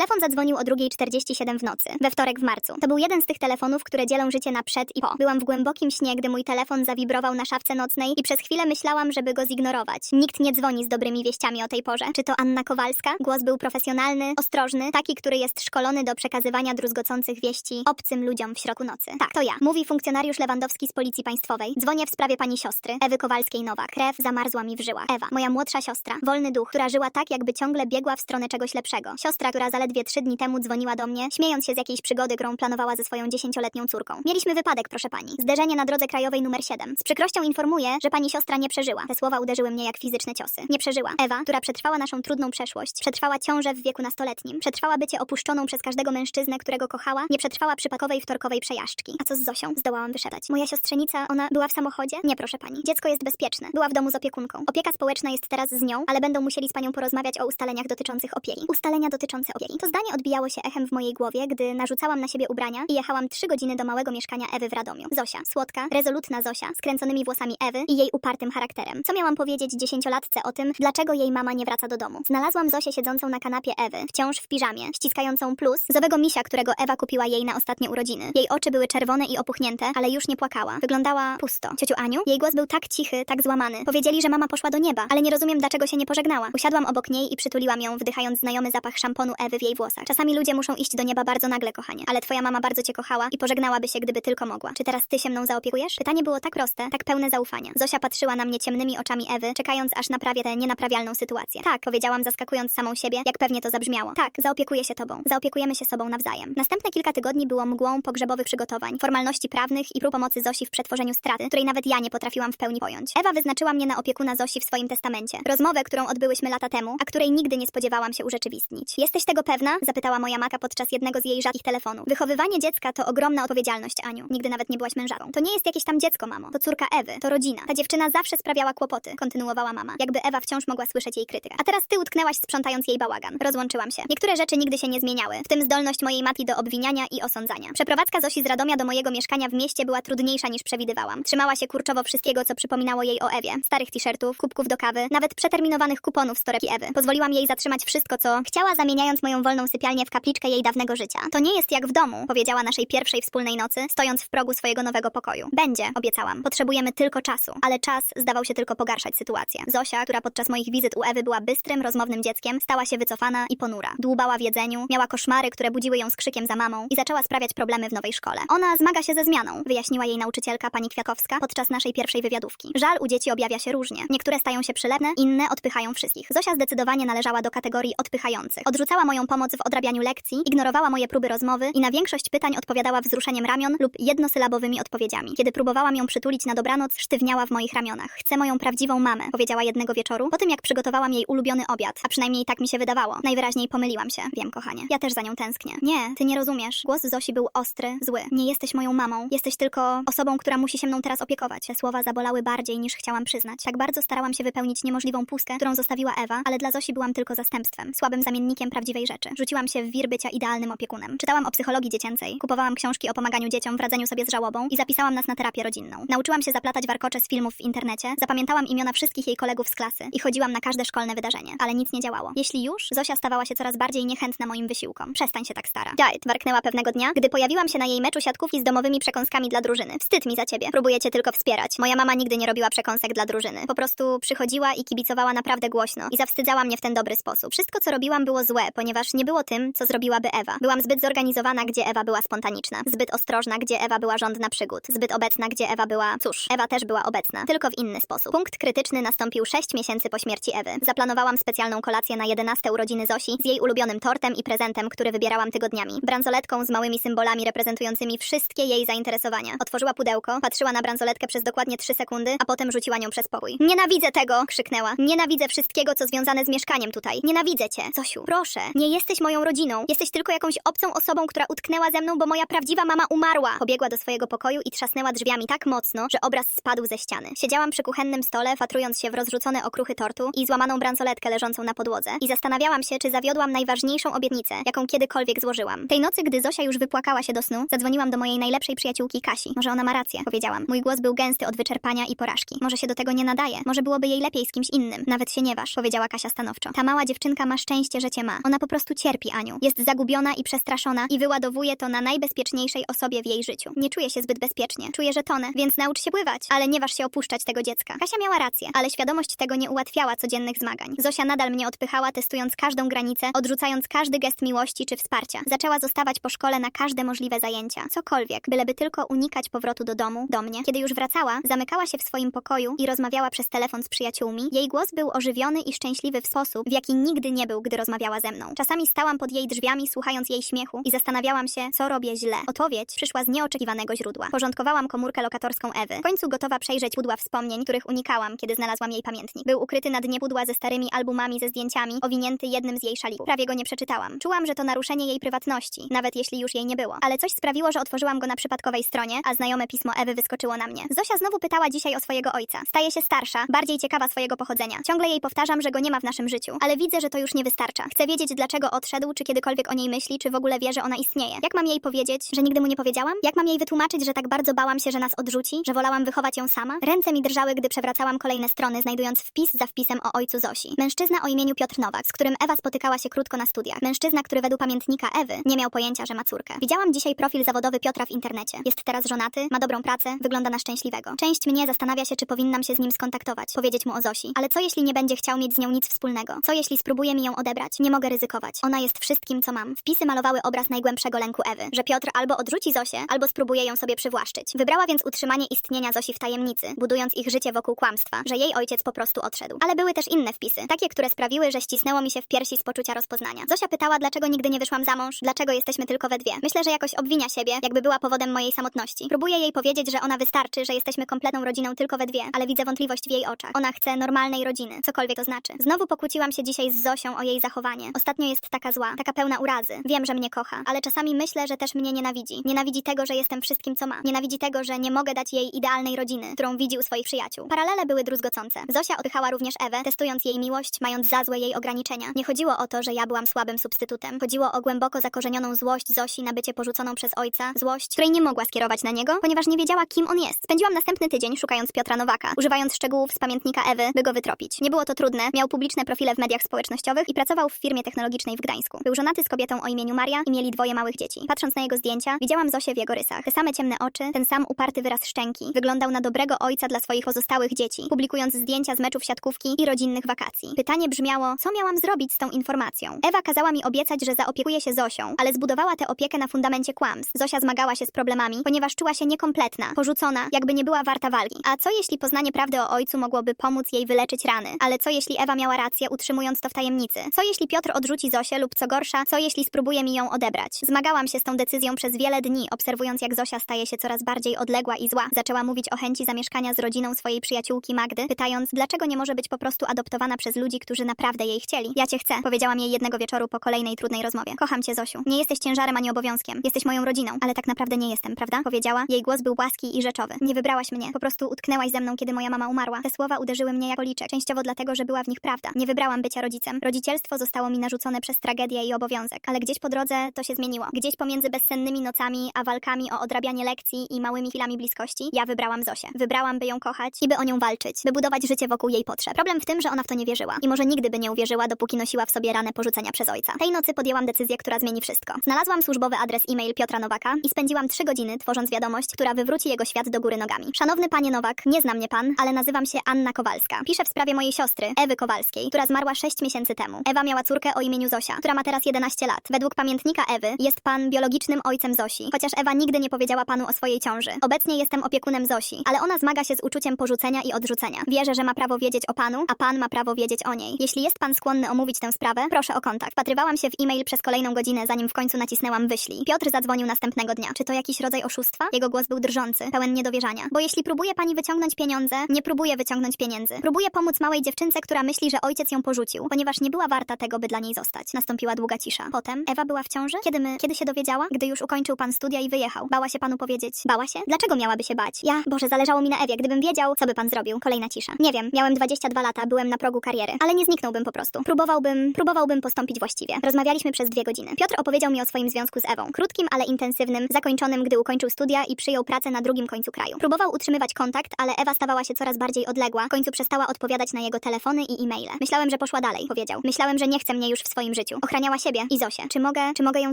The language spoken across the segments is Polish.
Telefon zadzwonił o 2.47 w nocy, we wtorek w marcu. To był jeden z tych telefonów, które dzielą życie na przed i po. Byłam w głębokim śnie, gdy mój telefon zawibrował na szafce nocnej i przez chwilę myślałam, żeby go zignorować. Nikt nie dzwoni z dobrymi wieściami o tej porze. Czy to Anna Kowalska? Głos był profesjonalny, ostrożny, taki, który jest szkolony do przekazywania druzgocących wieści obcym ludziom w środku nocy. Tak, to ja, mówi funkcjonariusz Lewandowski z Policji Państwowej. Dzwonię w sprawie pani siostry, Ewy Kowalskiej-Nowak. Krew zamarzła mi w żyłach. Ewa, moja młodsza siostra, wolny duch, która żyła tak, jakby ciągle biegła w stronę czegoś lepszego. Siostra, która zaledwie trzy dni temu dzwoniła do mnie, śmiejąc się z jakiejś przygody, którą planowała ze swoją dziesięcioletnią córką. Mieliśmy wypadek, proszę pani. Zderzenie na drodze krajowej numer 7. Z przykrością informuję, że pani siostra nie przeżyła. Te słowa uderzyły mnie jak fizyczne ciosy. Nie przeżyła. Ewa, która przetrwała naszą trudną przeszłość, przetrwała ciążę w wieku nastoletnim, przetrwała bycie opuszczoną przez każdego mężczyznę, którego kochała, nie przetrwała przypakowej wtorkowej przejażdżki. A co z Zosią? Zdołałam wyszeptać. Moja siostrzenica, ona była w samochodzie? Nie, proszę pani. Dziecko jest bezpieczne. Była w domu z opiekunką. Opieka społeczna jest teraz z nią, ale będą musieli z panią porozmawiać o ustaleniach dotyczących opieki. Ustalenia dotyczące opieki. To zdanie odbijało się echem w mojej głowie, gdy narzucałam na siebie ubrania i jechałam trzy godziny do małego mieszkania Ewy w Radomiu. Zosia, słodka, rezolutna Zosia, z kręconymi włosami Ewy i jej upartym charakterem. Co miałam powiedzieć dziesięciolatce o tym, dlaczego jej mama nie wraca do domu? Znalazłam Zosię siedzącą na kanapie Ewy, wciąż w piżamie, ściskającą plus z owego misia, którego Ewa kupiła jej na ostatnie urodziny. Jej oczy były czerwone i opuchnięte, ale już nie płakała. Wyglądała pusto. Ciociu Aniu? Jej głos był tak cichy, tak złamany. Powiedzieli, że mama poszła do nieba, ale nie rozumiem, dlaczego się nie pożegnała. Usiadłam obok niej i przytuliłam ją, wdychając znajomy zapach szamponu Ewy w jej włosach. Czasami ludzie muszą iść do nieba bardzo nagle, kochanie, ale twoja mama bardzo cię kochała i pożegnałaby się, gdyby tylko mogła. Czy teraz ty się mną zaopiekujesz? Pytanie było tak proste, tak pełne zaufania. Zosia patrzyła na mnie ciemnymi oczami Ewy, czekając aż naprawię tę nienaprawialną sytuację. Tak, powiedziałam, zaskakując samą siebie, jak pewnie to zabrzmiało. Tak, zaopiekuję się tobą. Zaopiekujemy się sobą nawzajem. Następne kilka tygodni było mgłą pogrzebowych przygotowań, formalności prawnych i prób pomocy Zosi w przetworzeniu straty, której nawet ja nie potrafiłam w pełni pojąć. Ewa wyznaczyła mnie na opiekuna Zosi w swoim testamencie. Rozmowę, którą odbyłyśmy lata temu, a której nigdy nie spodziewałam się urzeczywistnić. Jesteś tego pewna? zapytała moja matka podczas jednego z jej rzadkich telefonów. Wychowywanie dziecka to ogromna odpowiedzialność, Aniu. Nigdy nawet nie byłaś mężatą. To nie jest jakieś tam dziecko, mamo. To córka Ewy, to rodzina. Ta dziewczyna zawsze sprawiała kłopoty, kontynuowała mama, jakby Ewa wciąż mogła słyszeć jej krytykę. A teraz ty utknęłaś sprzątając jej bałagan. Rozłączyłam się. Niektóre rzeczy nigdy się nie zmieniały, w tym zdolność mojej matki do obwiniania i osądzania. Przeprowadzka Zosi z Radomia do mojego mieszkania w mieście była trudniejsza niż przewidywałam. Trzymała się kurczowo wszystkiego, co przypominało jej o Ewie. Starych t-shirtów, kubków do kawy, nawet przeterminowanych kuponów z torebki Ewy. Pozwoliłam jej zatrzymać wszystko, co chciała, zamieniając moją wolną sypialnię w kapliczkę jej dawnego życia. To nie jest jak w domu, powiedziała naszej pierwszej wspólnej nocy, stojąc w progu swojego nowego pokoju. Będzie, obiecałam. Potrzebujemy tylko czasu, ale czas zdawał się tylko pogarszać sytuację. Zosia, która podczas moich wizyt u Ewy była bystrym, rozmownym dzieckiem, stała się wycofana i ponura. Dłubała w jedzeniu, miała koszmary, które budziły ją z krzykiem za mamą i zaczęła sprawiać problemy w nowej szkole. Ona zmaga się ze zmianą, wyjaśniła jej nauczycielka pani Kwiatkowska podczas naszej pierwszej wywiadówki. Żal u dzieci objawia się różnie. Niektóre stają się przylewne, inne odpychają wszystkich. Zosia zdecydowanie należała do kategorii odpychających. Odrzucała moją pomoc w odrabianiu lekcji, ignorowała moje próby rozmowy i na większość pytań odpowiadała wzruszeniem ramion lub jednosylabowymi odpowiedziami. Kiedy próbowałam ją przytulić na dobranoc, sztywniała w moich ramionach. Chcę moją prawdziwą mamę, powiedziała jednego wieczoru, po tym jak przygotowałam jej ulubiony obiad, a przynajmniej tak mi się wydawało. Najwyraźniej pomyliłam się. Wiem, kochanie. Ja też za nią tęsknię. Nie, ty nie rozumiesz. Głos Zosi był ostry, zły. Nie jesteś moją mamą. Jesteś tylko osobą, która musi się mną teraz opiekować. Te słowa zabolały bardziej niż chciałam przyznać. Tak bardzo starałam się wypełnić niemożliwą pustkę, którą zostawiła Ewa, ale dla Zosi byłam tylko zastępstwem, słabym zamiennikiem prawdziwej rzeczy. Rzuciłam się w wir bycia idealnym opiekunem. Czytałam o psychologii dziecięcej, kupowałam książki o pomaganiu dzieciom w radzeniu sobie z żałobą i zapisałam nas na terapię rodzinną. Nauczyłam się zaplatać warkocze z filmów w internecie, zapamiętałam imiona wszystkich jej kolegów z klasy i chodziłam na każde szkolne wydarzenie, ale nic nie działało. Jeśli już, Zosia stawała się coraz bardziej niechętna moim wysiłkom. Przestań się tak stara. Diet warknęła pewnego dnia, gdy pojawiłam się na jej meczu siatkówki z domowymi przekąskami dla drużyny. Wstyd mi za ciebie. Próbuję cię tylko wspierać. Moja mama nigdy nie robiła przekąsek dla drużyny. Po prostu przychodziła i kibicowała naprawdę głośno i zawstydzała mnie w ten dobry sposób. Wszystko, co robiłam, było złe, ponieważ nie było tym, co zrobiłaby Ewa. Byłam zbyt zorganizowana, gdzie Ewa była spontaniczna, zbyt ostrożna, gdzie Ewa była żądna przygód, zbyt obecna, gdzie Ewa była. Cóż, Ewa też była obecna, tylko w inny sposób. Punkt krytyczny nastąpił 6 miesięcy po śmierci Ewy. Zaplanowałam specjalną kolację na 11 urodziny Zosi z jej ulubionym tortem i prezentem, który wybierałam tygodniami. Bransoletką z małymi symbolami reprezentującymi wszystkie jej zainteresowania. Otworzyła pudełko, patrzyła na bransoletkę przez dokładnie 3 sekundy, a potem rzuciła nią przez pokój. Nienawidzę tego! krzyknęła. Nienawidzę wszystkiego, co związane z mieszkaniem tutaj. Nienawidzę cię. Zosiu, proszę, nie jesteś moją rodziną. Jesteś tylko jakąś obcą osobą, która utknęła ze mną, bo moja prawdziwa mama umarła. Pobiegła do swojego pokoju i trzasnęła drzwiami tak mocno, że obraz spadł ze ściany. Siedziałam przy kuchennym stole, fatrując się w rozrzucone okruchy tortu i złamaną bransoletkę leżącą na podłodze i zastanawiałam się, czy zawiodłam najważniejszą obietnicę, jaką kiedykolwiek złożyłam. Tej nocy, gdy Zosia już wypłakała się do snu, zadzwoniłam do mojej najlepszej przyjaciółki Kasi. Może ona ma rację, powiedziałam. Mój głos był gęsty od wyczerpania i porażki. Może się do tego nie nadaje. Może byłoby jej lepiej z kimś innym. Nawet się nie waż, powiedziała Kasia stanowczo. Ta mała dziewczynka ma szczęście, że cię ma. Ona po prostu prostu cierpi Aniu. Jest zagubiona i przestraszona i wyładowuje to na najbezpieczniejszej osobie w jej życiu. Nie czuje się zbyt bezpiecznie. Czuje, że tonę, więc naucz się pływać. Ale nie waż się opuszczać tego dziecka. Kasia miała rację, ale świadomość tego nie ułatwiała codziennych zmagań. Zosia nadal mnie odpychała, testując każdą granicę, odrzucając każdy gest miłości czy wsparcia. Zaczęła zostawać po szkole na każde możliwe zajęcia. Cokolwiek, byleby tylko unikać powrotu do domu, do mnie. Kiedy już wracała, zamykała się w swoim pokoju i rozmawiała przez telefon z przyjaciółmi. Jej głos był ożywiony i szczęśliwy w sposób, w jaki nigdy nie był, gdy rozmawiała ze mną. Czasami stałam pod jej drzwiami, słuchając jej śmiechu i zastanawiałam się, co robię źle. Odpowiedź przyszła z nieoczekiwanego źródła. Porządkowałam komórkę lokatorską Ewy. W końcu gotowa przejrzeć pudła wspomnień, których unikałam, kiedy znalazłam jej pamiętnik. Był ukryty na dnie pudła ze starymi albumami ze zdjęciami, owinięty jednym z jej szalików. Prawie go nie przeczytałam. Czułam, że to naruszenie jej prywatności, nawet jeśli już jej nie było. Ale coś sprawiło, że otworzyłam go na przypadkowej stronie, a znajome pismo Ewy wyskoczyło na mnie. Zosia znowu pytała dzisiaj o swojego ojca. Staje się starsza, bardziej ciekawa swojego pochodzenia. Ciągle jej powtarzam, że go nie ma w naszym życiu, ale widzę, że to już nie wystarcza. Chcę wiedzieć, dlaczego odszedł, czy kiedykolwiek o niej myśli, czy w ogóle wie, że ona istnieje. Jak mam jej powiedzieć, że nigdy mu nie powiedziałam? Jak mam jej wytłumaczyć, że tak bardzo bałam się, że nas odrzuci, że wolałam wychować ją sama? Ręce mi drżały, gdy przewracałam kolejne strony, znajdując wpis za wpisem o ojcu Zosi. Mężczyzna o imieniu Piotr Nowak, z którym Ewa spotykała się krótko na studiach. Mężczyzna, który według pamiętnika Ewy nie miał pojęcia, że ma córkę. Widziałam dzisiaj profil zawodowy Piotra w internecie. Jest teraz żonaty, ma dobrą pracę, wygląda na szczęśliwego. Część mnie zastanawia się, czy powinnam się z nim skontaktować, powiedzieć mu o Zosi. Ale co jeśli nie będzie chciał mieć z nią nic wspólnego? Co jeśli spróbuje mi ją odebrać? Nie mogę ryzykować. Ona jest wszystkim, co mam. Wpisy malowały obraz najgłębszego lęku Ewy, że Piotr albo odrzuci Zosię, albo spróbuje ją sobie przywłaszczyć. Wybrała więc utrzymanie istnienia Zosi w tajemnicy, budując ich życie wokół kłamstwa, że jej ojciec po prostu odszedł. Ale były też inne wpisy, takie, które sprawiły, że ścisnęło mi się w piersi z poczucia rozpoznania. Zosia pytała, dlaczego nigdy nie wyszłam za mąż, dlaczego jesteśmy tylko we dwie. Myślę, że jakoś obwinia siebie, jakby była powodem mojej samotności. Próbuję jej powiedzieć, że ona wystarczy, że jesteśmy kompletną rodziną tylko we dwie, ale widzę wątpliwość w jej oczach. Ona chce normalnej rodziny, cokolwiek to znaczy. Znowu pokłóciłam się dzisiaj z Zosią o jej zachowanie. Ostatnio jest taka zła, taka pełna urazy. Wiem, że mnie kocha, ale czasami myślę, że też mnie nienawidzi. Nienawidzi tego, że jestem wszystkim, co ma. Nienawidzi tego, że nie mogę dać jej idealnej rodziny, którą widzi u swoich przyjaciół. Paralele były druzgocące. Zosia odpychała również Ewę, testując jej miłość, mając za złe jej ograniczenia. Nie chodziło o to, że ja byłam słabym substytutem. Chodziło o głęboko zakorzenioną złość Zosi na bycie porzuconą przez ojca, złość, której nie mogła skierować na niego, ponieważ nie wiedziała, kim on jest. Spędziłam następny tydzień szukając Piotra Nowaka, używając szczegółów z pamiętnika Ewy, by go wytropić. Nie było to trudne, miał publiczne profile w mediach społecznościowych i pracował w firmie technologicznej w Gdańsku. Był żonaty z kobietą o imieniu Maria i mieli dwoje małych dzieci. Patrząc na jego zdjęcia, widziałam Zosię w jego rysach. Te same ciemne oczy, ten sam uparty wyraz szczęki. Wyglądał na dobrego ojca dla swoich pozostałych dzieci, publikując zdjęcia z meczów siatkówki i rodzinnych wakacji. Pytanie brzmiało, co miałam zrobić z tą informacją? Ewa kazała mi obiecać, że zaopiekuje się Zosią, ale zbudowała tę opiekę na fundamencie kłamstw. Zosia zmagała się z problemami, ponieważ czuła się niekompletna, porzucona, jakby nie była warta walki. A co jeśli poznanie prawdy o ojcu mogłoby pomóc jej wyleczyć rany? Ale co jeśli Ewa miała rację, utrzymując to w tajemnicy? Co jeśli Piotr odrzuci Zosię lub co gorsza, co jeśli spróbuje mi ją odebrać? Zmagałam się z tą decyzją przez wiele dni, obserwując jak Zosia staje się coraz bardziej odległa i zła. Zaczęła mówić o chęci zamieszkania z rodziną swojej przyjaciółki Magdy, pytając, dlaczego nie może być po prostu adoptowana przez ludzi, którzy naprawdę jej chcieli. Ja cię chcę, powiedziałam jej jednego wieczoru po kolejnej trudnej rozmowie. Kocham cię, Zosiu. Nie jesteś ciężarem ani obowiązkiem. Jesteś moją rodziną, ale tak naprawdę nie jestem, prawda? Powiedziała. Jej głos był łaski i rzeczowy. Nie wybrałaś mnie. Po prostu utknęłaś ze mną, kiedy moja mama umarła. Te słowa uderzyły mnie jak policzek, częściowo dlatego, że była w nich prawda. Nie wybrałam bycia rodzicem. Rodzicielstwo zostało mi narzucone przez tragedię i obowiązek, ale gdzieś po drodze to się zmieniło. Gdzieś pomiędzy bezsennymi nocami a walkami o odrabianie lekcji i małymi chwilami bliskości, ja wybrałam Zosię. Wybrałam, by ją kochać i by o nią walczyć, by budować życie wokół jej potrzeb. Problem w tym, że ona w to nie wierzyła i może nigdy by nie uwierzyła, dopóki nosiła w sobie ranę porzucenia przez ojca. Tej nocy podjęłam decyzję, która zmieni wszystko. Znalazłam służbowy adres e-mail Piotra Nowaka i spędziłam trzy godziny tworząc wiadomość, która wywróci jego świat do góry nogami. Szanowny panie Nowak, nie zna mnie pan, ale nazywam się Anna Kowalska. Piszę w sprawie mojej siostry, Ewy Kowalskiej, która zmarła 6 miesięcy temu. Ewa miała córkę o imieniu Zosia, która ma teraz 11 lat. Według pamiętnika Ewy jest pan biologicznym ojcem Zosi, chociaż Ewa nigdy nie powiedziała panu o swojej ciąży. Obecnie jestem opiekunem Zosi, ale ona zmaga się z uczuciem porzucenia i odrzucenia. Wierzę, że ma prawo wiedzieć o panu, a pan ma prawo wiedzieć o niej. Jeśli jest pan skłonny omówić tę sprawę, proszę o kontakt. Wpatrywałam się w e-mail przez kolejną godzinę, zanim w końcu nacisnęłam wyślij. Piotr zadzwonił następnego dnia. Czy to jakiś rodzaj oszustwa? Jego głos był drżący, pełen niedowierzania. Bo jeśli próbuje pani wyciągnąć pieniądze, nie próbuje wyciągnąć pieniędzy. Próbuje pomóc małej dziewczynce, która myśli, że ojciec ją porzucił, ponieważ nie była warta tego, by dla niej zostać. Nastąpiła długa cisza. Potem Ewa była w ciąży? Kiedy my, kiedy się dowiedziała? Gdy już ukończył pan studia i wyjechał. Bała się panu powiedzieć. Bała się? Dlaczego miałaby się bać? Ja, Boże, zależało mi na Ewie. Gdybym wiedział, co by pan zrobił. Kolejna cisza. Nie wiem, miałem 22 lata, byłem na progu kariery, ale nie zniknąłbym po prostu. Próbowałbym, próbowałbym postąpić właściwie. Rozmawialiśmy przez dwie godziny. Piotr opowiedział mi o swoim związku z Ewą. Krótkim, ale intensywnym, zakończonym, gdy ukończył studia i przyjął pracę na drugim końcu kraju. Próbował utrzymywać kontakt, ale Ewa stawała się coraz bardziej odległa. W końcu przestała odpowiadać na jego telefony i e-maile. Myślałem, że poszła dalej, powiedział. Myślałem, że nie chce mnie już w swoim moim życiu. Ochraniała siebie i Zosię. Czy mogę, czy mogę ją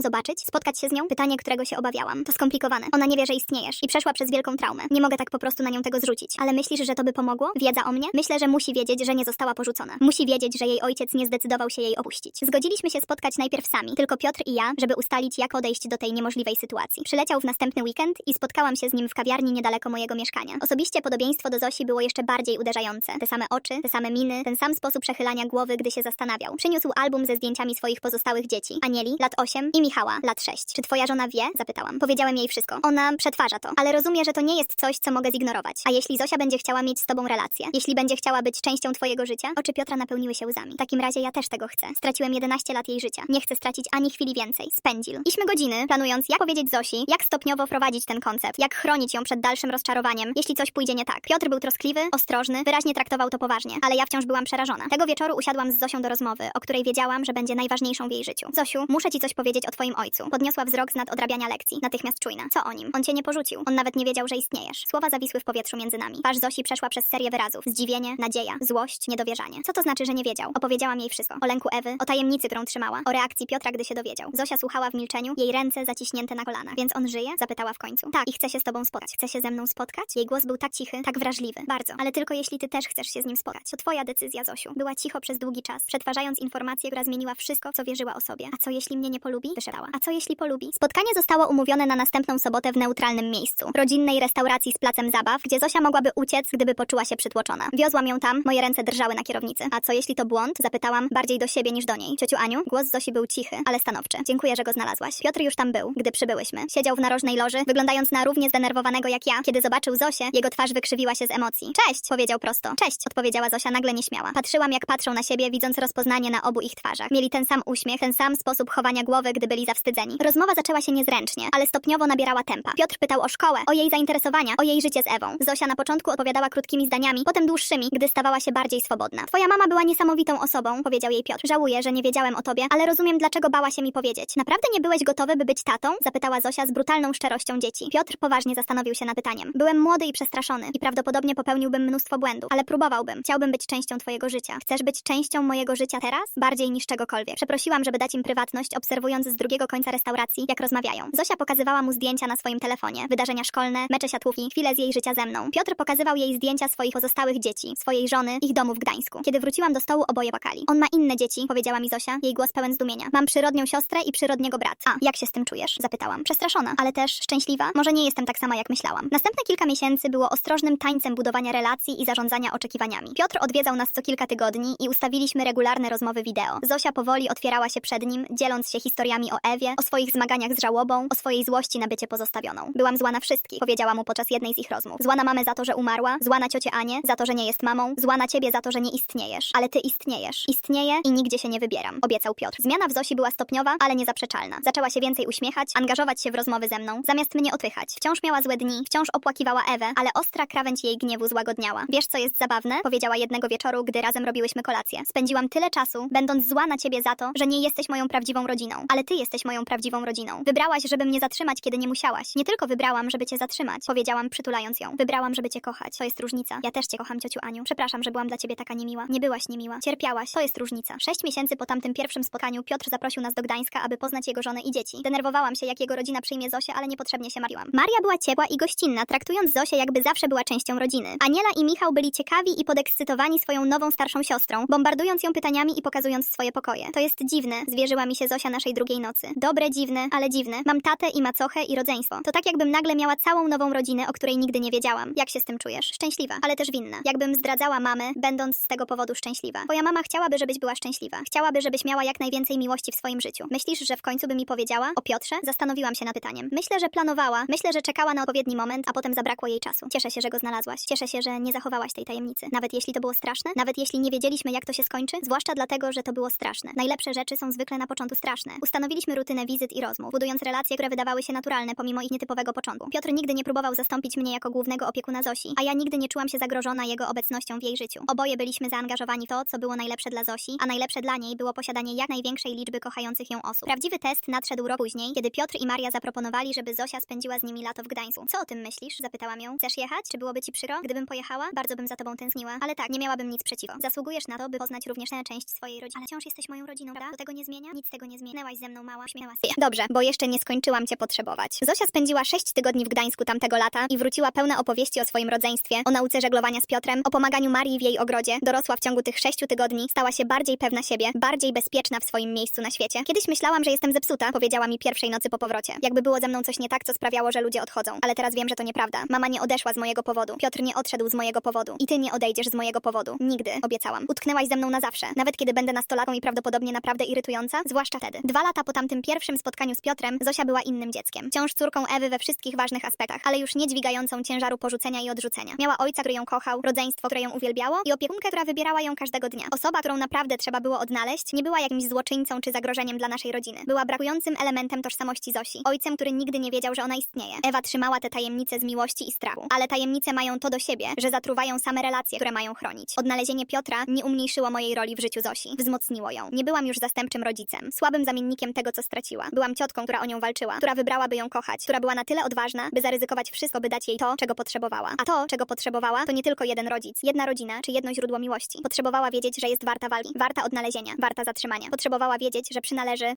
zobaczyć? Spotkać się z nią? Pytanie, którego się obawiałam. To skomplikowane. Ona nie wie, że istniejesz i przeszła przez wielką traumę. Nie mogę tak po prostu na nią tego zrzucić. Ale myślisz, że to by pomogło? Wiedza o mnie? Myślę, że musi wiedzieć, że nie została porzucona. Musi wiedzieć, że jej ojciec nie zdecydował się jej opuścić. Zgodziliśmy się spotkać najpierw sami, tylko Piotr i ja, żeby ustalić, jak odejść do tej niemożliwej sytuacji. Przyleciał w następny weekend i spotkałam się z nim w kawiarni niedaleko mojego mieszkania. Osobiście podobieństwo do Zosi było jeszcze bardziej uderzające. Te same oczy, te same miny, ten sam sposób przechylania głowy, gdy się zastanawiał. Przyniósł album ze zdjęciami swoich pozostałych dzieci. Anieli, lat 8 i Michała, lat 6. Czy twoja żona wie? Zapytałam. Powiedziałem jej wszystko. Ona przetwarza to, ale rozumie, że to nie jest coś, co mogę zignorować. A jeśli Zosia będzie chciała mieć z tobą relację, jeśli będzie chciała być częścią twojego życia, oczy Piotra napełniły się łzami. W takim razie ja też tego chcę. Straciłem 11 lat jej życia. Nie chcę stracić ani chwili więcej. Spędzil. Iśmy godziny, planując, jak powiedzieć Zosi, jak stopniowo prowadzić ten koncept, jak chronić ją przed dalszym rozczarowaniem, jeśli coś pójdzie nie tak. Piotr był troskliwy, ostrożny, wyraźnie traktował to poważnie, ale ja wciąż byłam przerażona. Tego wieczoru usiadłam z Zosią do rozmowy, o której wiedziałam, że będzie najważniejszą w jej życiu. Zosiu, muszę ci coś powiedzieć o twoim ojcu. Podniosła wzrok z nad odrabiania lekcji, natychmiast czujna. Co o nim? On cię nie porzucił. On nawet nie wiedział, że istniejesz. Słowa zawisły w powietrzu między nami. Twarz Zosi przeszła przez serię wyrazów. Zdziwienie, nadzieja, złość, niedowierzanie. Co to znaczy, że nie wiedział? Opowiedziałam jej wszystko. O lęku Ewy, o tajemnicy, którą trzymała, o reakcji Piotra, gdy się dowiedział. Zosia słuchała w milczeniu, jej ręce zaciśnięte na kolanach. Więc on żyje? Zapytała w końcu. Tak, i chce się z tobą spotkać. Chce się ze mną spotkać? Jej głos był tak cichy, tak wrażliwy. Bardzo. Ale tylko jeśli ty też chcesz się z nim spotkać. To twoja decyzja, Zosiu. Była cicho przez długi czas, przetwarzając informację, która zmieniła wszystko, co wierzyła o sobie. A co jeśli mnie nie polubi? Wyszeptała. A co jeśli polubi? Spotkanie zostało umówione na następną sobotę w neutralnym miejscu. Rodzinnej restauracji z placem zabaw, gdzie Zosia mogłaby uciec, gdyby poczuła się przytłoczona. Wiozłam ją tam, moje ręce drżały na kierownicy. A co jeśli to błąd? Zapytałam bardziej do siebie niż do niej. Ciociu Aniu, głos Zosi był cichy, ale stanowczy. Dziękuję, że go znalazłaś. Piotr już tam był, gdy przybyłyśmy. Siedział w narożnej loży, wyglądając na równie zdenerwowanego jak ja. Kiedy zobaczył Zosię, jego twarz wykrzywiła się z emocji. Cześć, powiedział prosto. Cześć, odpowiedziała Zosia nagle nieśmiała. Patrzyłam, jak patrzą na siebie, widząc rozpoznanie na obu ich twarzach. Mieli ten sam uśmiech, ten sam sposób chowania głowy, gdy byli zawstydzeni. Rozmowa zaczęła się niezręcznie, ale stopniowo nabierała tempa. Piotr pytał o szkołę, o jej zainteresowania, o jej życie z Ewą. Zosia na początku odpowiadała krótkimi zdaniami, potem dłuższymi, gdy stawała się bardziej swobodna. Twoja mama była niesamowitą osobą, powiedział jej Piotr. Żałuję, że nie wiedziałem o tobie, ale rozumiem, dlaczego bała się mi powiedzieć. Naprawdę nie byłeś gotowy, by być tatą? Zapytała Zosia z brutalną szczerością dzieci. Piotr poważnie zastanowił się nad pytaniem. Byłem młody i przestraszony i prawdopodobnie popełniłbym mnóstwo błędów, ale próbowałbym. Chciałbym być częścią twojego życia. Chcesz być częścią mojego życia teraz? Bardziej niż czegokolwiek. Przeprosiłam, żeby dać im prywatność, obserwując z drugiego końca restauracji, jak rozmawiają. Zosia pokazywała mu zdjęcia na swoim telefonie, wydarzenia szkolne, mecze siatkówki, chwile z jej życia ze mną. Piotr pokazywał jej zdjęcia swoich pozostałych dzieci, swojej żony, ich domu w Gdańsku. Kiedy wróciłam do stołu, oboje płakali. On ma inne dzieci, powiedziała mi Zosia, jej głos pełen zdumienia. Mam przyrodnią siostrę i przyrodniego brata. A, jak się z tym czujesz? Zapytałam. Przestraszona, ale też szczęśliwa. Może nie jestem tak sama, jak myślałam. Następne kilka miesięcy było ostrożnym tańcem budowania relacji i zarządzania oczekiwaniami. Piotr odwiedzał nas co kilka tygodni i ustawiliśmy regularne rozmowy wideo. Zosia powoli otwierała się przed nim, dzieląc się historiami o Ewie, o swoich zmaganiach z żałobą, o swojej złości na bycie pozostawioną. Byłam zła na wszystkich, powiedziała mu podczas jednej z ich rozmów. Zła na mamę za to, że umarła, zła na ciocię Anię za to, że nie jest mamą, zła na ciebie za to, że nie istniejesz. Ale ty istniejesz. Istnieję i nigdzie się nie wybieram, obiecał Piotr. Zmiana w Zosi była stopniowa, ale niezaprzeczalna. Zaczęła się więcej uśmiechać, angażować się w rozmowy ze mną, zamiast mnie odpychać. Wciąż miała złe dni, wciąż opłakiwała Ewę, ale ostra krawędź jej gniewu złagodniała. Wiesz, co jest zabawne? Powiedziała jednego wieczoru, gdy razem robiłyśmy kolację. Spędziłam tyle czasu, będąc zła na ciebie za to, że nie jesteś moją prawdziwą rodziną. Ale ty jesteś moją prawdziwą rodziną. Wybrałaś, żeby mnie zatrzymać, kiedy nie musiałaś. Nie tylko wybrałam, żeby cię zatrzymać, powiedziałam, przytulając ją. Wybrałam, żeby cię kochać. To jest różnica. Ja też cię kocham, ciociu Aniu. Przepraszam, że byłam dla ciebie taka niemiła. Nie byłaś niemiła. Cierpiałaś. To jest różnica. Sześć miesięcy po tamtym pierwszym spotkaniu Piotr zaprosił nas do Gdańska, aby poznać jego żonę i dzieci. Denerwowałam się, jak jego rodzina przyjmie Zosię, ale niepotrzebnie się martwiłam. Maria była ciepła i gościnna, traktując Zosię jakby zawsze była częścią rodziny. Aniela i Michał byli ciekawi i podekscytowani swoją nową starszą siostrą, bombardując ją pytaniami i pokazując swoje pokoje. To jest dziwne, zwierzyła mi się Zosia naszej drugiej nocy. Dobre, dziwne, ale dziwne. Mam tatę i macochę i rodzeństwo. To tak jakbym nagle miała całą nową rodzinę, o której nigdy nie wiedziałam. Jak się z tym czujesz? Szczęśliwa, ale też winna. Jakbym zdradzała mamę, będąc z tego powodu szczęśliwa. Twoja mama chciałaby, żebyś była szczęśliwa. Chciałaby, żebyś miała jak najwięcej miłości w swoim życiu. Myślisz, że w końcu by mi powiedziała? O Piotrze? Zastanowiłam się nad pytaniem. Myślę, że planowała, myślę, że czekała na odpowiedni moment, a potem zabrakło jej czasu. Cieszę się, że go znalazłaś. Cieszę się, że nie zachowałaś tej tajemnicy. Nawet jeśli to było straszne, nawet jeśli nie wiedzieliśmy, jak to się skończy, zwłaszcza dlatego, że to było straszne. Najlepsze rzeczy są zwykle na początku straszne. Ustanowiliśmy rutynę wizyt i rozmów, budując relacje, które wydawały się naturalne pomimo ich nietypowego początku. Piotr nigdy nie próbował zastąpić mnie jako głównego opiekuna Zosi, a ja nigdy nie czułam się zagrożona jego obecnością w jej życiu. Oboje byliśmy zaangażowani w to, co było najlepsze dla Zosi, a najlepsze dla niej było posiadanie jak największej liczby kochających ją osób. Prawdziwy test nadszedł rok później, kiedy Piotr i Maria zaproponowali, żeby Zosia spędziła z nimi lato w Gdańsku. Co o tym myślisz? Zapytałam ją. Chcesz jechać? Czy byłoby ci przyro? Gdybym pojechała, bardzo bym za tobą tęskniła. Ale tak, nie miałabym nic przeciwko. Zasługujesz na to, by poznać również tę część swojej rodziny. Ale wciąż jesteś moją rodziną, prawda? To tego nie zmienia? Nic tego nie zmieniałaś ze mną, mała, śmiała się. Dobrze, bo jeszcze nie skończyłam cię potrzebować. Zosia spędziła sześć tygodni w Gdańsku tamtego lata i wróciła pełna opowieści o swoim rodzeństwie, o nauce żeglowania z Piotrem, o pomaganiu Marii w jej ogrodzie. Dorosła w ciągu tych sześciu tygodni, stała się bardziej pewna siebie, bardziej bezpieczna w swoim miejscu na świecie. Kiedyś myślałam, że jestem zepsuta, powiedziała mi pierwszej nocy po powrocie. Jakby było ze mną coś nie tak, co sprawiało, że ludzie odchodzą. Ale teraz wiem, że to nieprawda. Mama nie odeszła z mojego powodu. Piotr nie odszedł z mojego powodu. I ty nie odejdziesz z mojego powodu. Nigdy, obiecałam. Utknęłaś ze mną na zawsze. Nawet kiedy będę nastolatką i prawdopodobnie naprawdę irytująca, zwłaszcza wtedy. Dwa lata po tamtym pierwszym spotkaniu z Piotrem, Zosia była innym dzieckiem. Wciąż córką Ewy we wszystkich ważnych aspektach, ale już nie dźwigającą ciężaru porzucenia i odrzucenia. Miała ojca, który ją kochał, rodzeństwo, które ją uwielbiało i opiekunkę, która wybierała ją każdego dnia. Osoba, którą naprawdę trzeba było odnaleźć, nie była jakimś złoczyńcą czy zagrożeniem dla naszej rodziny. Była brakującym elementem tożsamości Zosi. Ojcem, który nigdy nie wiedział, że ona istnieje. Ewa trzymała te tajemnice z miłości i strachu. Ale tajemnice mają to do siebie, że zatruwają same relacje, które mają chronić. Odnalezienie Piotra nie umniejszyło mojej roli w życiu Zosi. Wzmocniło ją. Nie byłam już zastępczym rodzicem, słabym zamiennikiem tego, co straciła. Byłam ciotką, która o nią walczyła, która wybrałaby ją kochać, która była na tyle odważna, by zaryzykować wszystko, by dać jej to, czego potrzebowała. A to, czego potrzebowała, to nie tylko jeden rodzic, jedna rodzina czy jedno źródło miłości. Potrzebowała wiedzieć, że jest warta walki, warta odnalezienia, warta zatrzymania. Potrzebowała wiedzieć, że przynależy